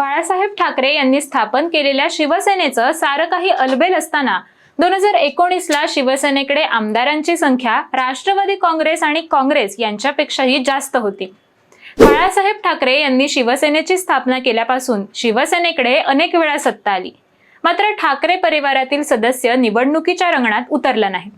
बाळासाहेब ठाकरे यांनी स्थापन केलेल्या शिवसेनेचं सारं काही अलबेल असताना दोन हजार एकोणीसला शिवसेनेकडे आमदारांची संख्या राष्ट्रवादी काँग्रेस आणि काँग्रेस यांच्यापेक्षाही जास्त होती. बाळासाहेब ठाकरे यांनी शिवसेनेची स्थापना केल्यापासून शिवसेनेकडे अनेक वेळा सत्ता आली. मात्र ठाकरे परिवारातील सदस्य निवडणुकीच्या रंगणात उतरला नाही.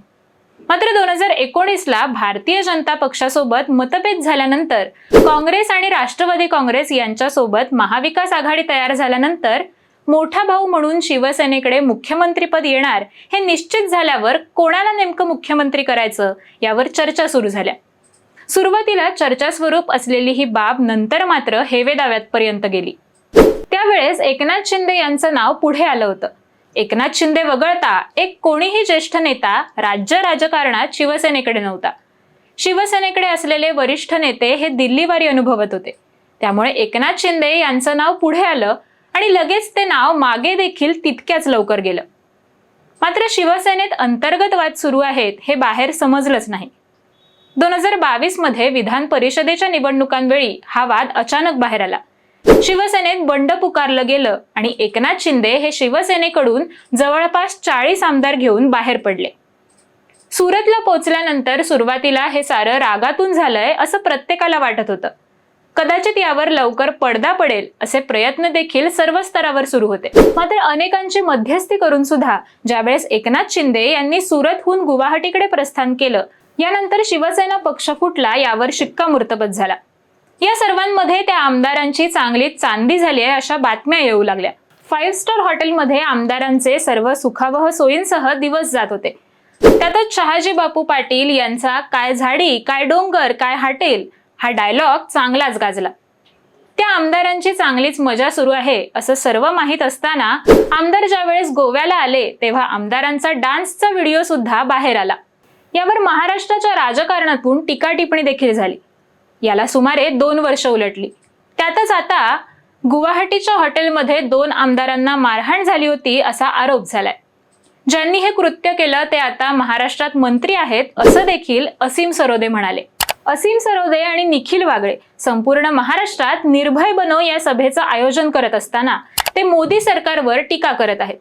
मात्र दोन हजार एकोणीसला भारतीय जनता पक्षासोबत मतभेद झाल्यानंतर काँग्रेस आणि राष्ट्रवादी काँग्रेस यांच्यासोबत महाविकास आघाडी तयार झाल्यानंतर मोठा भाऊ म्हणून शिवसेनेकडे मुख्यमंत्रीपद येणार हे निश्चित झाल्यावर कोणाला नेमकं मुख्यमंत्री करायचं यावर चर्चा सुरू झाल्या. सुरुवातीला चर्चा स्वरूप असलेली ही बाब नंतर मात्र हेवे दाव्यातपर्यंत गेली. त्यावेळेस एकनाथ शिंदे यांचं नाव पुढे आलं होतं. एकनाथ शिंदे वगळता एक कोणीही ज्येष्ठ नेता राज्य राजकारणात शिवसेनेकडे नव्हता. शिवसेनेकडे असलेले वरिष्ठ नेते हे दिल्लीवारी अनुभवत होते. त्यामुळे एकनाथ शिंदे यांचं नाव पुढे आलं आणि लगेच ते नाव मागे देखील तितक्याच लवकर गेलं. मात्र शिवसेनेत अंतर्गत वाद सुरू आहेत हे बाहेर समजलंच नाही. दोन हजार बावीसमध्ये विधान परिषदेच्या निवडणुकांवेळी हा वाद अचानक बाहेर आला. शिवसेनेत बंड पुकारलं गेलं आणि एकनाथ शिंदे हे शिवसेनेकडून जवळपास चाळीस आमदार घेऊन बाहेर पडले. सुरतला पोहोचल्यानंतर सुरुवातीला हे सारं रागातून झालंय असं प्रत्येकाला वाटत होतं. कदाचित यावर लवकर पडदा पडेल असे प्रयत्न देखील सर्व स्तरावर सुरू होते. मात्र अनेकांची मध्यस्थी करून सुद्धा ज्यावेळेस एकनाथ शिंदे यांनी सुरतहून गुवाहाटीकडे प्रस्थान केलं यानंतर शिवसेना पक्ष फुटला यावर शिक्कामोर्तबत झाला. या सर्वांमध्ये त्या आमदारांची चांगली चांदी झाली आहे अशा बातम्या येऊ लागल्या. फाईव्ह स्टार हॉटेलमध्ये आमदारांचे सर्व सुखावह सोयींसह दिवस जात होते. त्यातच शहाजी बापू पाटील यांचा काय झाडी काय डोंगर काय हाटेल हा डायलॉग चांगलाच गाजला. त्या आमदारांची चांगलीच मजा सुरू आहे असं सर्व माहीत असताना आमदार ज्यावेळेस गोव्याला आले तेव्हा आमदारांचा डान्सचा व्हिडिओ सुद्धा बाहेर आला. यावर महाराष्ट्राच्या राजकारणातून टीका टिप्पणी देखील झाली. याला सुमारे दोन वर्ष उलटली. त्यातच आता गुवाहाटीच्या हॉटेलमध्ये दोन आमदारांना मारहाण झाली होती असा आरोप झालाय. ज्यांनी हे कृत्य केलं ते आता महाराष्ट्रात मंत्री आहेत असं देखील असीम सरोदे म्हणाले. असीम सरोदे आणि निखिल वागळे संपूर्ण महाराष्ट्रात निर्भय बनो या सभेचं आयोजन करत असताना ते मोदी सरकारवर टीका करत आहेत.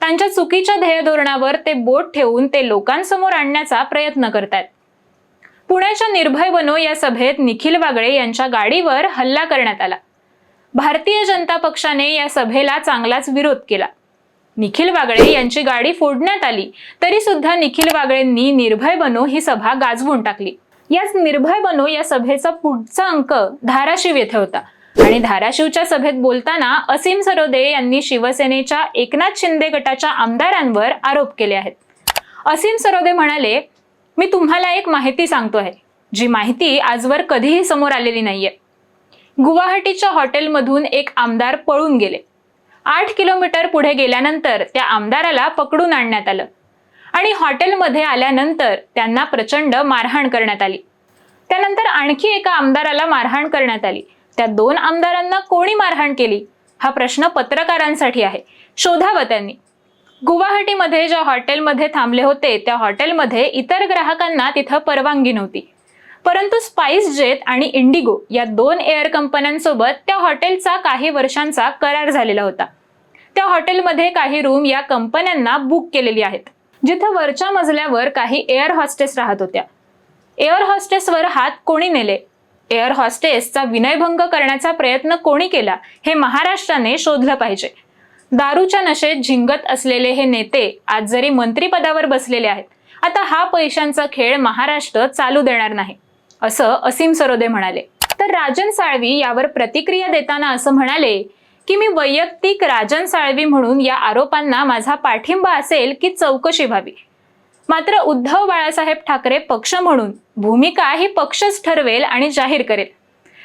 त्यांच्या चुकीच्या ध्येय धोरणावर ते बोट ठेवून ते लोकांसमोर आणण्याचा प्रयत्न करतायत. पुण्याच्या निर्भय बनो या सभेत निखिल वागळे यांच्या गाडीवर हल्ला करण्यात आला. भारतीय जनता पक्षाने या सभेला चांगलाच विरोध केला. निखिल वागळे यांची गाडी फोडण्यात आली तरी सुद्धा निखिल वागळेंनी निर्भय बनो ही सभा गाजवून टाकली. याच निर्भय बनो या सभेचा पुढचा अंक धाराशिव येथे होता आणि धाराशिवच्या सभेत बोलताना असीम सरोदे यांनी शिवसेनेच्या एकनाथ शिंदे गटाच्या आमदारांवर आरोप केले आहेत. असीम सरोदे म्हणाले मी तुम्हाला एक माहिती सांगतो आहे जी माहिती आजवर कधीही समोर आलेली नाहीये. गुवाहाटीच्या हॉटेलमधून एक आमदार पळून गेले. आठ किलोमीटर पुढे गेल्यानंतर त्या आमदाराला पकडून आणण्यात आलं आणि हॉटेलमध्ये आल्यानंतर त्यांना प्रचंड मारहाण करण्यात आली. त्यानंतर आणखी एका आमदाराला मारहाण करण्यात आली. त्या दोन आमदारांना कोणी मारहाण केली? हा प्रश्न पत्रकारांसाठी आहे शोधावा त्यांनी. गुवाहाटीमध्ये ज्या हॉटेलमध्ये थांबले होते त्या हॉटेलमध्ये इतर ग्राहकांना तिथं परवानगी नव्हती. परंतु स्पाइस जेट आणि इंडिगो या दोन एअर कंपन्यांसोबत त्या हॉटेलचा काही वर्षांचा करार झालेला होता. त्या हॉटेलमध्ये काही रूम या कंपन्यांना बुक केलेली आहेत जिथं वरच्या मजल्यावर काही एअर हॉस्टेस राहत होत्या. एअर हॉस्टेसवर हात कोणी नेले? एअर हॉस्टेसचा विनयभंग करण्याचा प्रयत्न कोणी केला? हे महाराष्ट्राने शोधलं पाहिजे. दारूच्या नशेत झिंगत असलेले हे नेते आज जरी मंत्रीपदावर बसलेले आहेत आता हा पैशांचा खेळ महाराष्ट्र चालू देणार नाही असं असीम सरोदे म्हणाले. तर राजन साळवी यावर प्रतिक्रिया देताना असं म्हणाले की मी वैयक्तिक राजन साळवी म्हणून या आरोपांना माझा पाठिंबा असेल की चौकशी व्हावी. मात्र उद्धव बाळासाहेब ठाकरे पक्ष म्हणून भूमिका ही पक्षच ठरवेल आणि जाहीर करेल.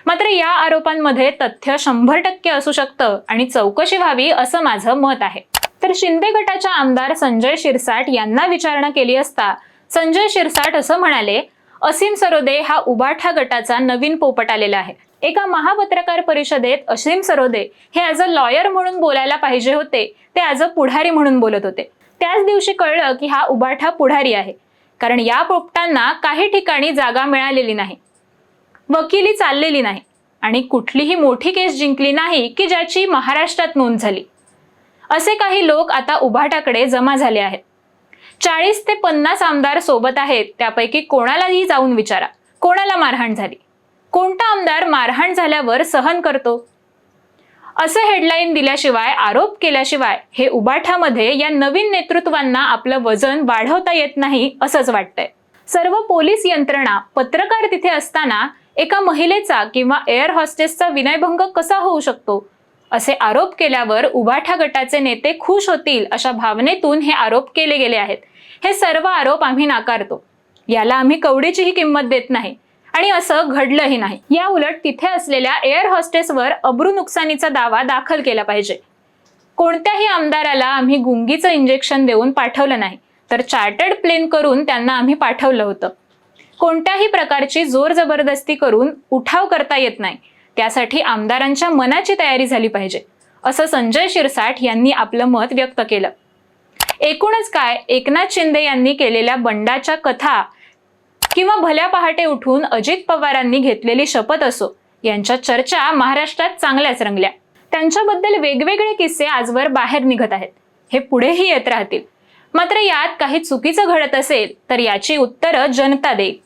मात्र या आरोपांमध्ये तथ्य शंभर टक्के असू शकतं आणि चौकशी व्हावी असं माझं मत आहे. तर शिंदे गटाच्या आमदार संजय शिरसाट यांना विचारणा केली असता संजय शिरसाट असं म्हणाले असीम सरोदे हा उबाठा गटाचा नवीन पोपट आलेला आहे. एका महापत्रकार परिषदेत असीम सरोदे हे ॲज अ लॉयर म्हणून बोलायला पाहिजे होते ते ॲज अ पुढारी म्हणून बोलत होते. त्याच दिवशी कळलं की हा उबाठा पुढारी आहे. कारण या पोपटांना काही ठिकाणी जागा मिळालेली नाही. वकिली चाललेली नाही आणि कुठलीही मोठी केस जिंकली नाही की ज्याची महाराष्ट्रात नोंद झाली. असे काही लोक आता उभाटाकडे जमा झाले आहेत. चाळीस ते पन्नास आमदार सोबत आहेत त्यापैकी कोणालाही जाऊन विचारा कोणाला मारहाण झाली? कोणता आमदार मारहाण झाल्यावर सहन करतो? असं हेडलाईन दिल्याशिवाय आरोप केल्याशिवाय हे उबाठामध्ये या नवीन नेतृत्वांना आपलं वजन वाढवता येत नाही असंच वाटतंय. सर्व पोलीस यंत्रणा पत्रकार तिथे असताना एका महिलेचा किंवा एअर हॉस्टेसचा विनयभंग कसा होऊ शकतो? असे आरोप केल्यावर उभाठा गटाचे नेते खुश होतील अशा भावनेतून हे आरोप केले गेले आहेत. हे सर्व आरोप आम्ही नाकारतो. याला आम्ही कवडीचीही किंमत देत नाही. आणि असं घडलंही नाही. या उलट तिथे असलेल्या एअर हॉस्टेसवर अब्रू नुकसानीचा दावा दाखल केला पाहिजे. कोणत्याही आमदाराला आम्ही गुंगीचं इंजेक्शन देऊन पाठवलं नाही. तर चार्टर्ड प्लेन करून त्यांना आम्ही पाठवलं होतं. कोणत्याही प्रकारची जोर जबरदस्ती करून उठाव करता येत नाही. त्यासाठी आमदारांच्या मनाची तयारी झाली पाहिजे असं संजय शिरसाट यांनी आपलं मत व्यक्त केलं. एकूणच काय एकनाथ शिंदे यांनी केलेल्या बंडाच्या कथा किंवा भल्या पहाटे उठून अजित पवारांनी घेतलेली शपथ असो यांच्या चर्चा महाराष्ट्रात चांगल्याच रंगल्या. त्यांच्याबद्दल वेगवेगळे किस्से आजवर बाहेर निघत आहेत. हे पुढेही येत राहतील. मात्र यात काही चुकीचं घडत असेल तर याची उत्तरं जनता देईल.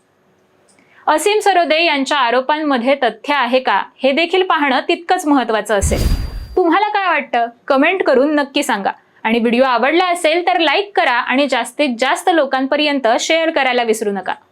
असीम सरोदे यांच्या आरोपांमध्ये तथ्य आहे का? हे देखील पाहणं तितकंच महत्वाचं असेल. तुम्हाला काय वाटतं? कमेंट करून नक्की सांगा. आणि व्हिडिओ आवडला असेल तर लाईक करा आणि जास्तीत जास्त लोकांपर्यंत शेअर करायला विसरू नका.